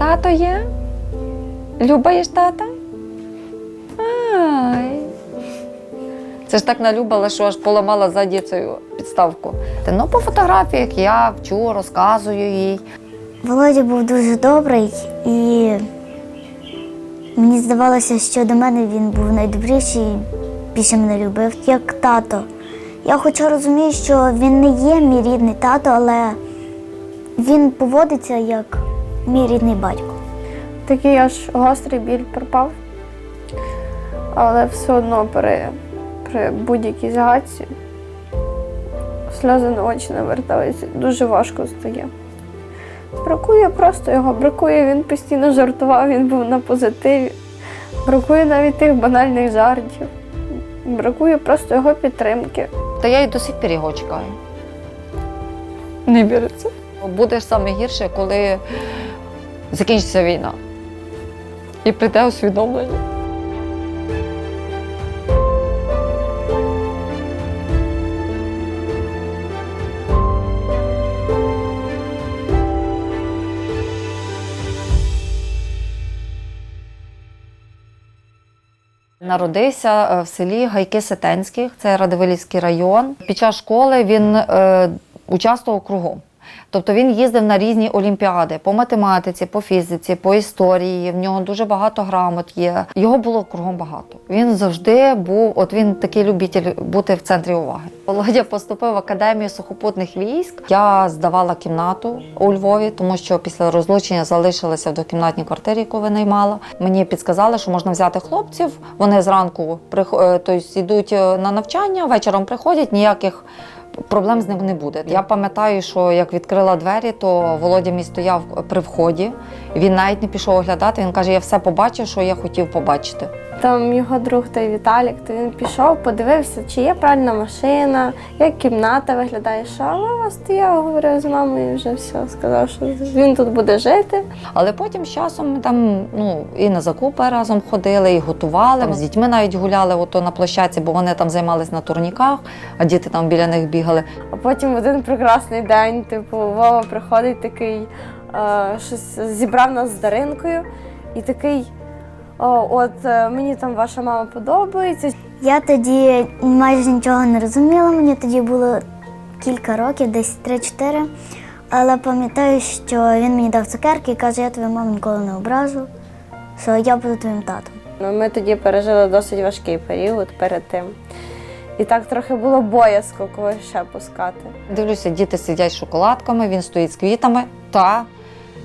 Тато є? Любаєш тата? Ай. Це ж так налюбила, що аж поламала ззаді цю підставку. Ну, по фотографіях я вчу, розказую їй. Володя був дуже добрий і мені здавалося, що до мене він був найдобріший і більше мене любив, як тато. Я хоча розумію, що він не є мій рідний тато, але він поводиться як мій рідний батько. Такий аж гострий біль пропав. Але все одно при, при будь-якій загадці сльози на очі навертаються. Дуже важко стає. Бракує просто його, бракує, він постійно жартував, він був на позитиві. Бракує навіть тих банальних жартів. Бракує просто його підтримки. Та я й до сих пір його чекаю. Не віриться. Буде саме гірше, коли закінчиться війна. І прийде усвідомлення. Народився е, в селі Гайки Сетенських, це Радивилівський район. Під час школи він е, участвував кругом. Тобто він їздив на різні олімпіади по математиці, по фізиці, по історії. В нього дуже багато грамот є. Його було кругом багато. Він завжди був, от він такий любитель бути в центрі уваги. Володя поступив в академію сухопутних військ. Я здавала кімнату у Львові, тому що після розлучення залишилася в двокімнатній квартирі, яку винаймала. Мені підказали, що можна взяти хлопців. Вони зранку е, тобто, йдуть е, на навчання, вечором приходять, ніяких проблем з ним не буде. Я пам'ятаю, що як відкрила двері, то Володя мій стояв при вході. Він навіть не пішов оглядати. Він каже: я все побачив, що я хотів побачити. Там його друг той Віталік, то він пішов, подивився, чи є правильна машина, як кімната виглядає. Що а стояв, говорив з мамою, і вже все, сказав, що він тут буде жити. Але потім з часом ми там ну, і на закупи разом ходили, і готували. Там з дітьми навіть гуляли ото на площадці, бо вони там займалися на турніках, а діти там біля них бігали. А потім один прекрасний день, типу, Вова приходить такий, е, щось зібрав нас з Даринкою і такий. О, от е, мені там ваша мама подобається. Я тоді майже нічого не розуміла, мені тоді було кілька років, десь 3-4. Але пам'ятаю, що він мені дав цукерки і каже, я твою маму ніколи не ображу, що я буду твоїм татом. Ну, Ми тоді пережили досить важкий період перед тим. І так трохи було боязко когось ще пускати. Дивлюся, діти сидять з шоколадками, він стоїть з квітами. Та.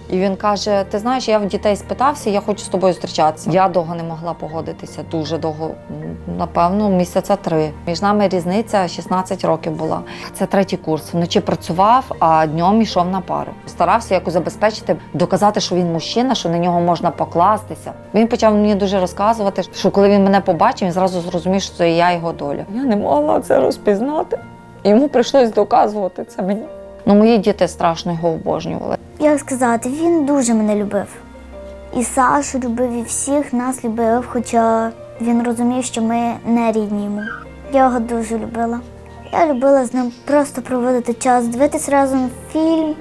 І він каже: Ти знаєш, я в дітей спитався, я хочу з тобою зустрічатися. Я довго не могла погодитися, дуже довго, напевно, місяця три. Між нами різниця 16 років була. Це третій курс. Вночі працював, а днем йшов на пари. Старався якось забезпечити, доказати, що він мужчина, що на нього можна покластися. Він почав мені дуже розказувати, що коли він мене побачив, він зразу зрозумів, що це я його доля. Я не могла це розпізнати. Йому прийшлось доказувати це мені. Ну, мої діти страшно його обожнювали. Як сказати, він дуже мене любив. І Сашу любив, і всіх нас любив, хоча він розумів, що ми не рідні йому. Я його дуже любила. Я любила з ним просто проводити час, дивитись разом фільм.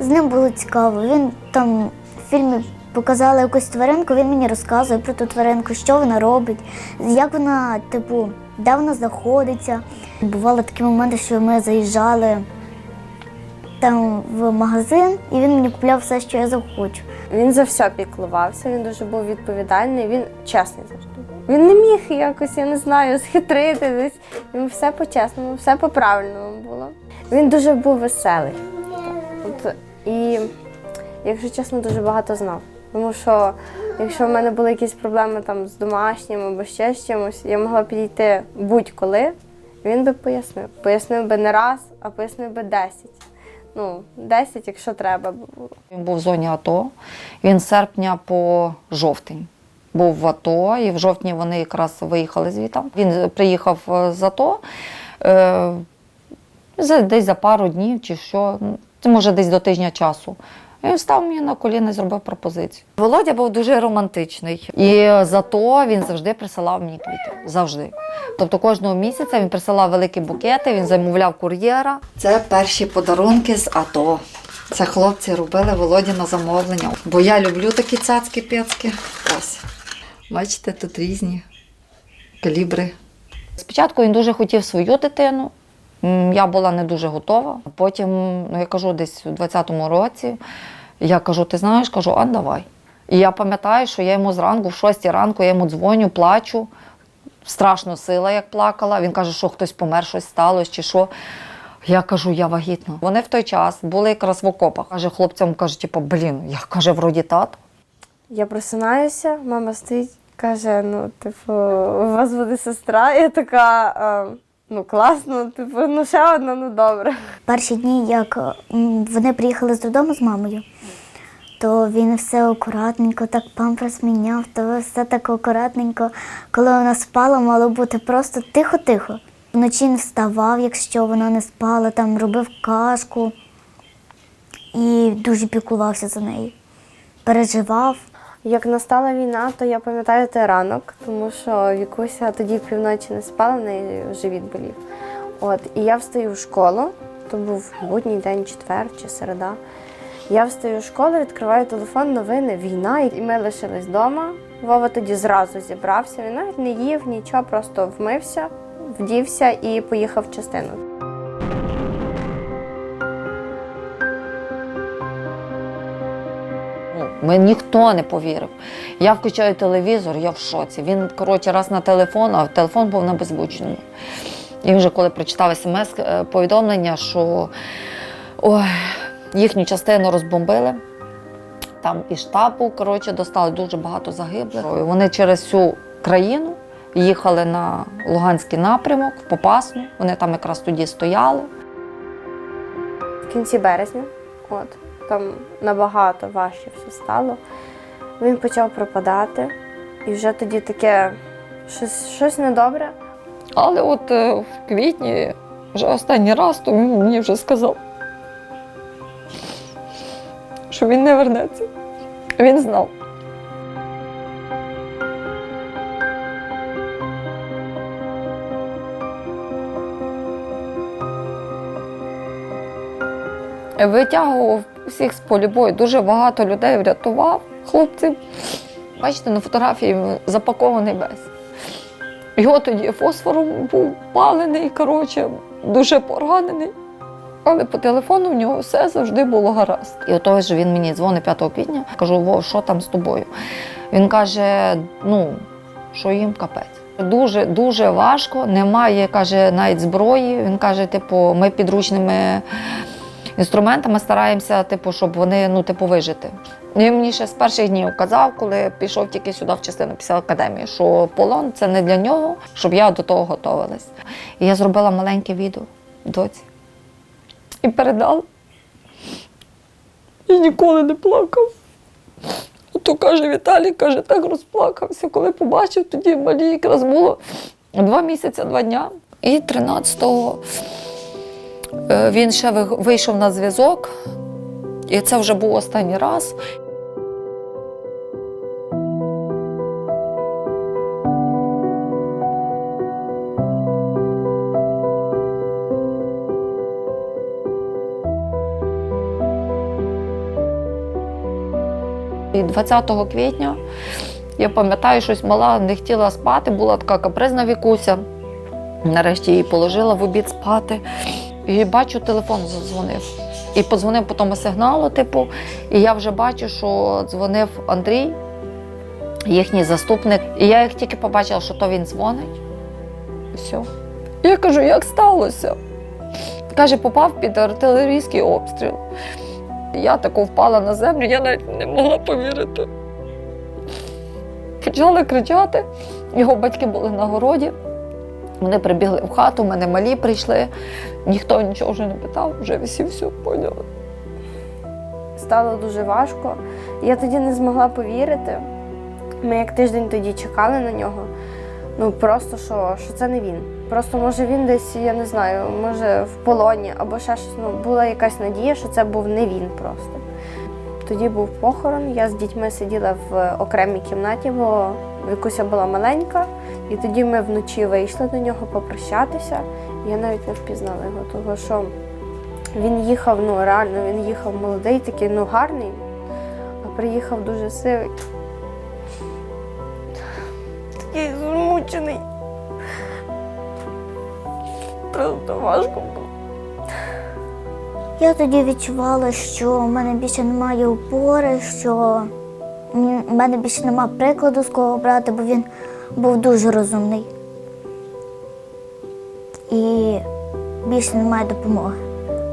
З ним було цікаво. Він там в фільмі показали якусь тваринку, він мені розказує про ту тваринку, що вона робить, як вона, типу, де вона знаходиться. Бували такі моменти, що ми заїжджали там в магазин, і він мені купляв все, що я захочу. Він за все піклувався, він дуже був відповідальний, він чесний завжди. Він не міг якось, я не знаю, схитрити десь. Йому все по-чесному, все по-правильному було. Він дуже був веселий. От, і, якщо чесно, дуже багато знав. Тому що якщо в мене були якісь проблеми там з домашнім або ще з чимось, я могла підійти будь-коли, він би пояснив. Пояснив би не раз, а пояснив би 10. Ну, 10, якщо треба. Він був в зоні АТО. Він з серпня по жовтень був в АТО, і в жовтні вони якраз виїхали звідти. Він приїхав е, з АТО е, десь за пару днів чи що, ну, це може десь до тижня часу. І Він став мені на коліна і зробив пропозицію. Володя був дуже романтичний. І за то він завжди присилав мені квіти. Завжди. Тобто кожного місяця він присилав великі букети, він замовляв кур'єра. Це перші подарунки з АТО. Це хлопці робили Володі на замовлення. Бо я люблю такі цацки пецьки Ось. Бачите, тут різні калібри. Спочатку він дуже хотів свою дитину. Я була не дуже готова. Потім, ну я кажу, десь у 20-му році, я кажу, ти знаєш, кажу, а давай. І я пам'ятаю, що я йому зранку, в 6 ранку, я йому дзвоню, плачу. Страшно сила, як плакала. Він каже, що хтось помер, щось сталося чи що. Я кажу, я вагітна. Вони в той час були якраз в окопах. Каже, хлопцям каже, типу, блін, я каже, вроді тато. Я просинаюся, мама стоїть, каже: ну, типу, у вас буде сестра. Я така, е, ну класно, типу, ну ще одна, ну добре. Перші дні, як вони приїхали з додому з мамою, то він все акуратненько, так памперс міняв, то все так акуратненько. Коли вона спала, мало бути просто тихо-тихо. Вночі не вставав, якщо вона не спала, там робив кашку і дуже піклувався за нею. Переживав. Як настала війна, то я пам'ятаю той ранок, тому що Вікуся тоді півночі не спала, в неї живіт болів. От, і я встаю в школу, то був будній день, четвер чи середа. Я встаю в школу, відкриваю телефон, новини, війна, і ми лишились вдома. Вова тоді зразу зібрався. Він навіть не їв нічого, просто вмився, вдівся і поїхав в частину. Ми ніхто не повірив. Я включаю телевізор, я в шоці. Він, коротше, раз на телефон, а телефон був на беззвучному. І вже коли прочитав смс е, що ой, їхню частину розбомбили. Там і штабу, коротше, достали дуже багато загиблих. Вони через всю країну їхали на Луганський напрямок, в Попасну. Вони там якраз тоді стояли. в кінці березня. От там набагато важче все стало. Він почав пропадати, і вже тоді таке щось, щось недобре. Але от е, в квітні, вже останній раз, то він мені вже сказав, що він не вернеться. Він знав. Витягував всіх з полі бою. Дуже багато людей врятував хлопців. Бачите, на фотографії запакований весь. Його тоді фосфором був палений, коротше, дуже поранений. Але по телефону в нього все завжди було гаразд. І отого ж він мені дзвонить 5 квітня, кажу, Вов, що там з тобою? Він каже: ну, що їм капець. Дуже дуже важко, немає, каже, навіть зброї. Він каже, типу, ми підручними інструментами стараємося, типу, щоб вони ну, типу, вижити. Він мені ще з перших днів казав, коли пішов тільки сюди в частину після академії, що полон це не для нього, щоб я до того готувалась. І я зробила маленьке відео доці. І передала. І ніколи не плакав. Ото каже Віталій, каже, так розплакався, коли побачив, тоді малі якраз було два місяці, два дня. І 13-го е, він ще вийшов на зв'язок, і це вже був останній раз. І 20 квітня я пам'ятаю, щось мала не хотіла спати, була така капризна вікуся. Нарешті її положила в обід спати. І бачу, телефон задзвонив. І подзвонив по тому сигналу, типу, і я вже бачу, що дзвонив Андрій, їхній заступник. І я як тільки побачила, що то він дзвонить, все. Я кажу, як сталося? Каже, попав під артилерійський обстріл. Я тако впала на землю, я навіть не могла повірити. Почали кричати. Його батьки були на городі. Вони прибігли в хату, в мене малі прийшли. Ніхто нічого вже не питав, вже всі все поняли. Стало дуже важко. Я тоді не змогла повірити. Ми як тиждень тоді чекали на нього. Ну просто що, що це не він. Просто може він десь, я не знаю, може в полоні або ще щось. Ну, була якась надія, що це був не він просто. Тоді був похорон, я з дітьми сиділа в окремій кімнаті, бо Вікуся була маленька. І тоді ми вночі вийшли до нього попрощатися. Я навіть не впізнала його, тому що Він їхав, ну реально, він їхав молодий, такий, ну гарний, а приїхав дуже сивий. Такий змучений. Просто важко було. Я тоді відчувала, що в мене більше немає опори, що в мене більше немає прикладу з кого брати, бо він був дуже розумний. І більше немає допомоги.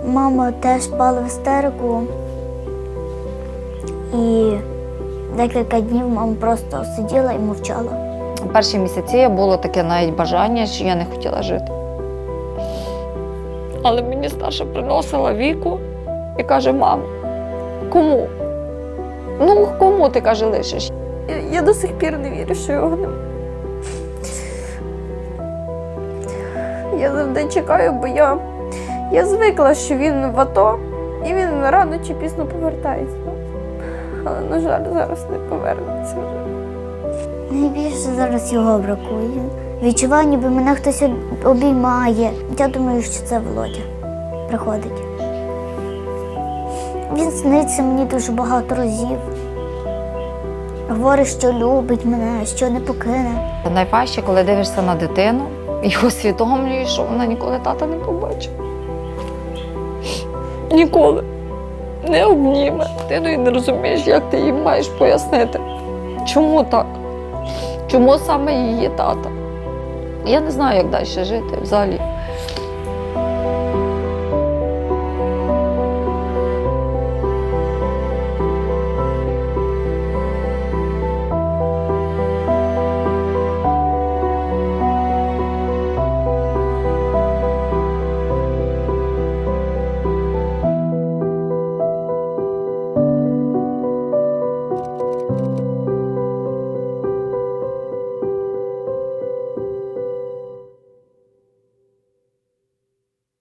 Мама теж впала в істерику. І декілька днів мама просто сиділа і мовчала. Перші місяці було таке навіть бажання, що я не хотіла жити. Але мені старша приносила віку і каже: мам, кому? Ну, кому ти каже, лишиш? Я, я до сих пір не вірю, що його немає. Я завжди чекаю, бо я, я звикла, що він в АТО і він рано чи пізно повертається. Але, на жаль, зараз не повернеться вже. Найбільше зараз його бракує. Відчуваю, ніби мене хтось обіймає. Я думаю, що це Володя приходить. Він сниться мені дуже багато разів. Говорить, що любить мене, що не покине. Найважче, коли дивишся на дитину і усвідомлюю, що вона ніколи тата не побачить. Ніколи не обніме дитину і не розумієш, як ти їй маєш пояснити, чому так? Чому саме її тата? Я не знаю, як далі жити взагалі.